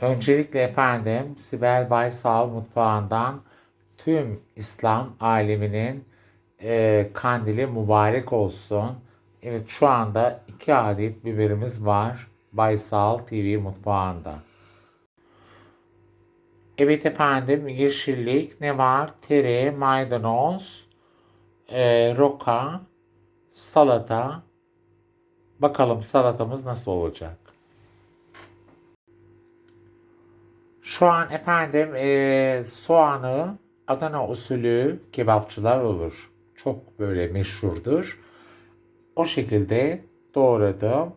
Öncelikle efendim Sibel Baysal mutfağından tüm İslam aleminin e, kandili mübarek olsun. Evet şu anda iki adet biberimiz var Baysal TV mutfağında. Evet efendim yeşillik ne var? Tere, maydanoz, e, roka, salata. Bakalım salatamız nasıl olacak? Şu an efendim eee, soğanı Adana usulü kebapçılar olur. Çok böyle meşhurdur. O şekilde doğradım.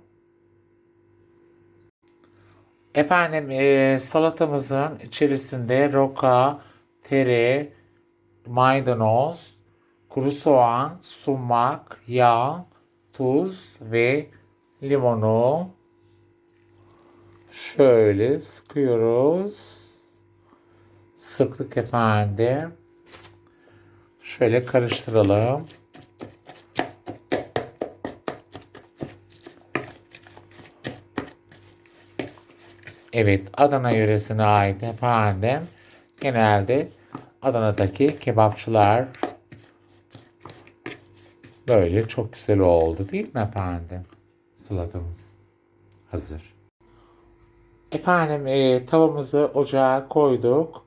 Efendim eee, salatamızın içerisinde roka, tere, maydanoz, kuru soğan, sumak, yağ, tuz ve limonu Şöyle sıkıyoruz. Sıktık efendim. Şöyle karıştıralım. Evet, Adana yöresine ait efendim. Genelde Adana'daki kebapçılar böyle çok güzel oldu değil mi efendim? Salatamız hazır. Efendim e, tavamızı ocağa koyduk.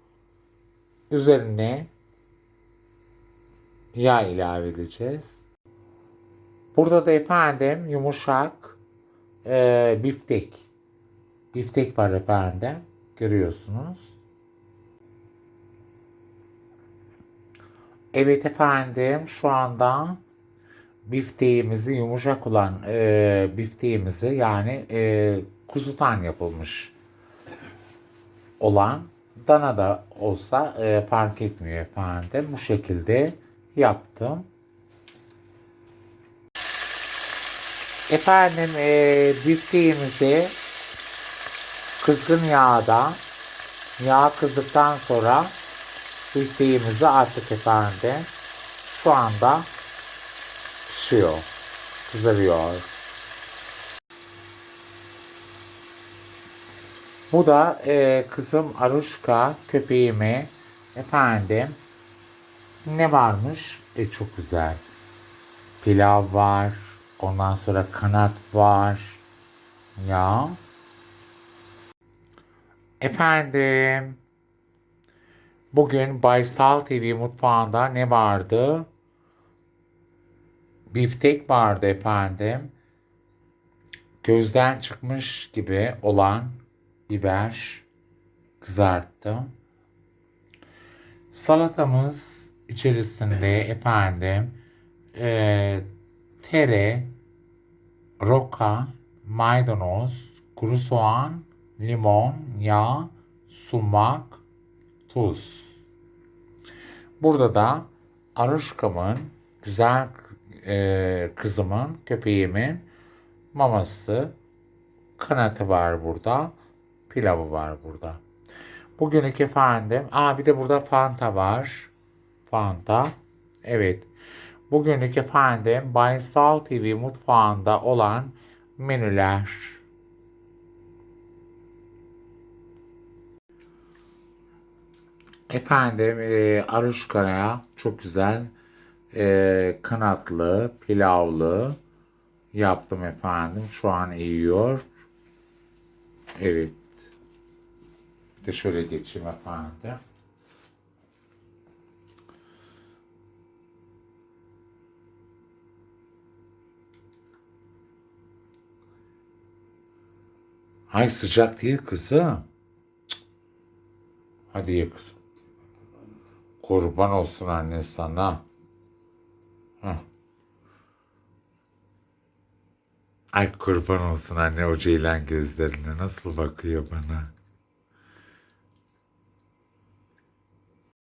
Üzerine yağ ilave edeceğiz. Burada da efendim yumuşak e, biftek. Biftek var efendim. Görüyorsunuz. Evet efendim şu anda bifteğimizi yumuşak olan e, bifteğimizi yani e, kuzudan yapılmış olan dana da olsa e, fark etmiyor efendim. Bu şekilde yaptım. Efendim e, bifteğimizi kızgın yağda yağ kızdıktan sonra bifteğimizi attık efendim. Şu anda pişiyor. Kızarıyor. Bu da e, kızım Aruşka köpeğime efendim ne varmış? E, çok güzel. Pilav var. Ondan sonra kanat var. Ya. Efendim. Bugün Baysal TV mutfağında ne vardı? Biftek vardı efendim. Gözden çıkmış gibi olan biber kızarttım. Salatamız içerisinde efendim e, tere, roka, maydanoz, kuru soğan, limon, yağ, sumak, tuz. Burada da Aruşkam'ın güzel e, kızımın, köpeğimin maması, kanatı var burada pilavı var burada. Bugünlük efendim. Aa bir de burada Fanta var. Fanta. Evet. Bugünlük efendim Baysal TV mutfağında olan menüler. Efendim e, aruşkaya çok güzel e, kanatlı, pilavlı yaptım efendim. Şu an yiyor. Evet. De şöyle geçeyim efendim. Hay sıcak değil kızım. Hadi ye kızım. Kurban olsun anne sana. Heh. Ay kurban olsun anne o ceylan gözlerine nasıl bakıyor bana.